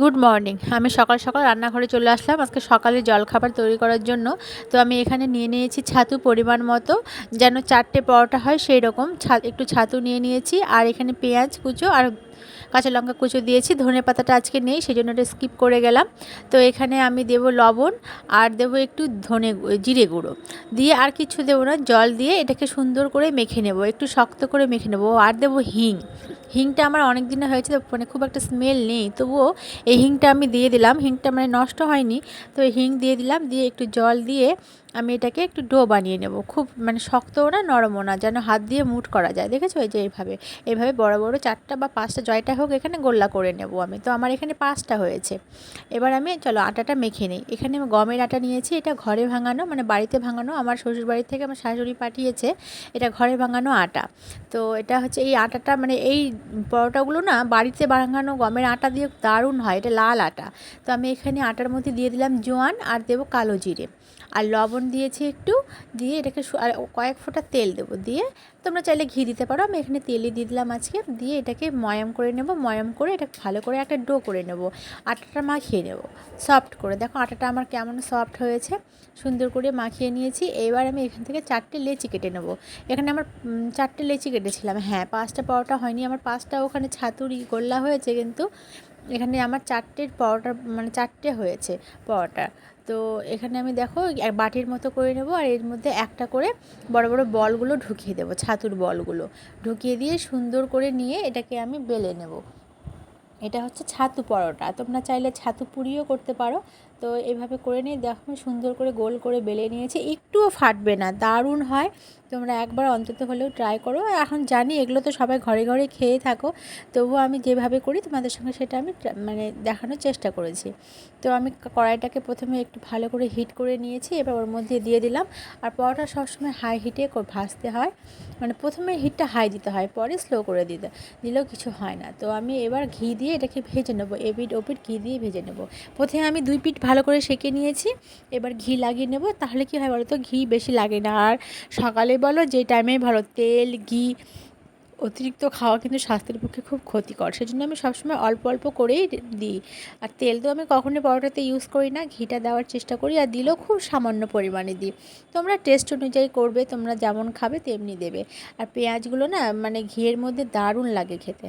Good morning আমি সকাল সকাল রান্নাঘরে চলে আসলাম। আজকে সকালে জলখাবার তৈরি করার জন্য। তো আমি এখানে নিয়ে নিয়েছি ছাতু পরিমাণ মতো। যেন চারটে পরোটা হয় সেই রকম একটু ছাতু নিয়ে নিয়েছি। আর এখানে পেঁয়াজ কুচো আর কাঁচা লঙ্কা কুচো দিয়েছি। ধনে পাতাটা আজকে নেই সেই জন্য এটা স্কিপ করে গেলাম। তো এখানে আমি দেব লবণ আর দেবো একটু ধনে জিরে গুঁড়ো। দিয়ে আর কিছু দেবো না, জল দিয়ে এটাকে সুন্দর করে মেখে নেব। একটু শক্ত করে মেখে নেব। আর দেবো হিং। হিংটা আমার অনেক দিনে হয়েছে মানে খুব একটা স্মেল নেই। তবুও এই হিংটা আমি দিয়ে দিলাম। হিংটা মানে নষ্ট হয়নি। তো হিং দিয়ে দিলাম, দিয়ে একটু জল দিয়ে আমি এটাকে একটু ডো বানিয়ে নেব। খুব মানে শক্তও না, নরমও না, যেন হাত দিয়ে মুট করা যায়। দেখেছ? এই যে এইভাবে। এইভাবে বড় বড় চারটা বা পাঁচটা জয়টা হোক এখানে গোল্লা করে নেব আমি। তো আমার এখানে পাঁচটা হয়েছে। এবার আমি, চলো, আটাটা মেখে নিই। এখানে আমি গমের আটা নিয়েছি। এটা ঘরে ভাঙানো মানে বাড়িতে ভাঙানো। আমার শ্বশুর বাড়ি থেকে আমার শাশুড়ি পাঠিয়েছে এটা ঘরে ভাঙানো আটা। তো এটা হচ্ছে এই আটাটা মানে এই পরোটাগুলো না বাড়িতে ভাঙানো গমের আটা দিয়ে দারুণ হয়। এটা লাল আটা। তো আমি এখানে আটার মধ্যে দিয়ে দিলাম জোয়ান আর দেবো কালো জিরে। আর লবণ দিয়েছি একটু, দিয়ে এটাকে কয়েক ফোঁটা তেল দেবো দিয়ে। তোমরা চাইলে ঘি দিতে পারো, আমি এখানে তেলই দিয়ে দিলাম আজকে। দিয়ে এটাকে ময়াম করে নেব, ময়াম করে এটা ভালো করে একটা ডো করে নেব, আটাটা মাখিয়ে নেব, সফট করে। দেখো আটাটা আমার কেমন সফট হয়েছে, সুন্দর করে মাখিয়ে নিয়েছি। এবার আমি এখান থেকে চারটে লেচি কেটে নেব। এখানে আমার চারটে লেচি কেটেছিলাম। হ্যাঁ পাঁচটা পরোটা হয়নি, আমার পাঁচটা ওখানে ছাতুরি গোল্লা হয়েছে কিন্তু। এখানে আমার চারটের পরোটা মানে চারটে হয়েছে পরোটা। তো এখানে আমি দেখো এক বাটির মতো করে নেব আর এর মধ্যে একটা করে বড় বড় বলগুলো ঢুকিয়ে দেবো, ছাতুর বলগুলো। ঢুকিয়ে দিয়ে সুন্দর করে নিয়ে এটাকে আমি বেলে নেব। এটা হচ্ছে ছাতু পরোটা। তোমরা চাইলে ছাতু পুরিও করতে পারো। তো এইভাবে করে নিয়ে দেখো সুন্দর করে গোল করে বেলে নিয়েছি। একটুও ফাটবে না, দারুণ হয়। তোমরা একবার অন্তত হলেও ট্রাই করো। এখন জানি এগুলো তো সবাই ঘরে ঘরে খেয়ে থাকো, তবুও আমি যেভাবে করি তোমাদের সঙ্গে সেটা আমি মানে দেখানোর চেষ্টা করেছি। তো আমি কড়াইটাকে প্রথমে একটু ভালো করে হিট করে নিয়েছি, এবার ওর মধ্যে দিয়ে দিলাম। আর পরোটা সবসময় হাই হিটে ভাজতে হয়। মানে প্রথমে হিটটা হাই দিতে হয়, পরে স্লো করে দিতে, দিলেও কিছু হয় না। তো আমি এবার ঘি দিয়ে এটাকে ভেজে নেব এপিট ওপিট ঘি দিয়ে ভেজে নেব। প্রথমে আমি দুই পিঠ ভালো করে সেঁকে নিয়েছি। এবার ঘি লাগিয়ে নেব। তাহলে কি হয় বলো তো ঘি বেশি লাগে না। আর সকালে বলো যে টাইমে ভালো তেল, ঘি অতিরিক্ত খাওয়া কিন্তু স্বাস্থ্যের পক্ষে খুব ক্ষতিকর। সেজন্য আমি সবসময় অল্প অল্প করেই দিই। আর তেল তো আমি কখনোই পরোটাতে ইউজ করি না। ঘিটা দেওয়ার চেষ্টা করি আর দিলেও খুব সামান্য পরিমাণে দিই। তোমরা টেস্ট অনুযায়ী করবে, তোমরা যেমন খাবে তেমনি দেবে। আর পেঁয়াজগুলো না মানে ঘিয়ের মধ্যে দারুণ লাগে খেতে।